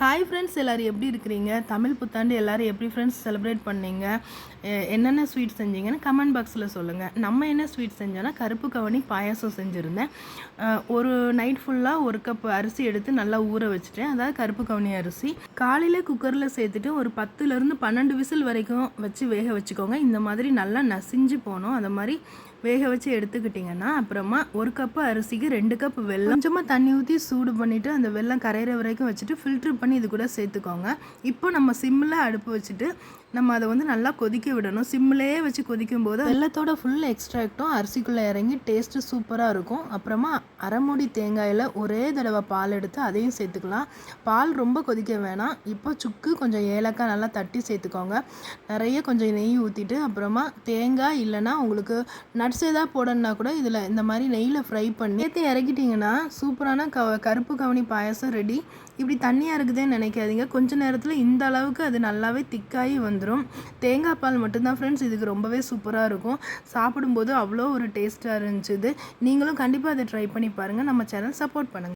Hi friends எல்லோரும் எப்படி இருக்கிறீங்க? தமிழ் புத்தாண்டு எல்லோரும் எப்படி ஃப்ரெண்ட்ஸ் செலிப்ரேட் பண்ணீங்க? என்னென்ன ஸ்வீட் செஞ்சீங்கன்னு கமெண்ட் பாக்ஸில் சொல்லுங்கள் நம்ம என்ன ஸ்வீட் செஞ்சோன்னா கருப்பு கவனி பாயாசம் செஞ்சுருந்தேன். ஒரு நைட் ஃபுல்லாக ஒரு கப் அரிசி எடுத்து நல்லா ஊற வச்சுட்டேன். அதாவது கருப்பு கவனி அரிசி. காலையில் குக்கரில் சேர்த்துட்டு ஒரு பத்துலேருந்து பன்னெண்டு விசில் வரைக்கும் வச்சு வேக வச்சுக்கோங்க. இந்த மாதிரி நல்லா நசிஞ்சு போகணும். அந்த மாதிரி வேக வச்சு எடுத்துக்கிட்டிங்கன்னா அப்புறமா ஒரு கப்பு அரிசிக்கு ரெண்டு கப் வெள்ளம் கொஞ்சமாக தண்ணி ஊற்றி சூடு பண்ணிவிட்டு அந்த வெள்ளம் கரையிற வரைக்கும் வச்சுட்டு ஃபில்ட்ரு பண்ணி இது கூட சேர்த்துக்கோங்க. இப்போ நம்ம சிம்மில் அடுப்பு வச்சுட்டு நம்ம அதை வந்து நல்லா கொதிக்க விடணும். சிம்மிலேயே வச்சு கொதிக்கும் போது வெள்ளத்தோட ஃபுல் எக்ஸ்ட்ராக்டும் அரிசிக்குள்ளே இறங்கி டேஸ்ட்டு சூப்பராக இருக்கும். அப்புறமா அரைமுடி தேங்காயில் ஒரே தடவை பால் எடுத்து அதையும் சேர்த்துக்கலாம். பால் ரொம்ப கொதிக்க வேணாம். இப்போ சுக்கு கொஞ்சம் ஏலக்காய் நல்லா தட்டி சேர்த்துக்கோங்க. நிறைய கொஞ்சம் நெய் ஊற்றிட்டு அப்புறமா தேங்காய் இல்லைன்னா உங்களுக்கு நட்ஸ் எதாவது போடணுன்னா கூட இதில் இந்த மாதிரி நெய்யில் ஃப்ரை பண்ணி ஏற்றி இறக்கிட்டிங்கன்னா சூப்பரான க கருப்பு கவனி பாயசம் ரெடி இப்படி தண்ணியாக இருக்குதுன்னு நினைக்காதீங்க. கொஞ்ச நேரத்தில் இந்த அளவுக்கு அது நல்லாவே திக்காகி வந்துடும் தேங்காய் பால் மட்டும்தான் ஃப்ரெண்ட்ஸ் இதுக்கு ரொம்பவே சூப்பராக இருக்கும். சாப்பிடும்போது அவ்வளோ ஒரு டேஸ்ட்டாக இருந்துச்சு நீங்களும் கண்டிப்பாக அதை ட்ரை பண்ணி பாருங்கள் நம்ம சேனல் சப்போர்ட் பண்ணுங்கள்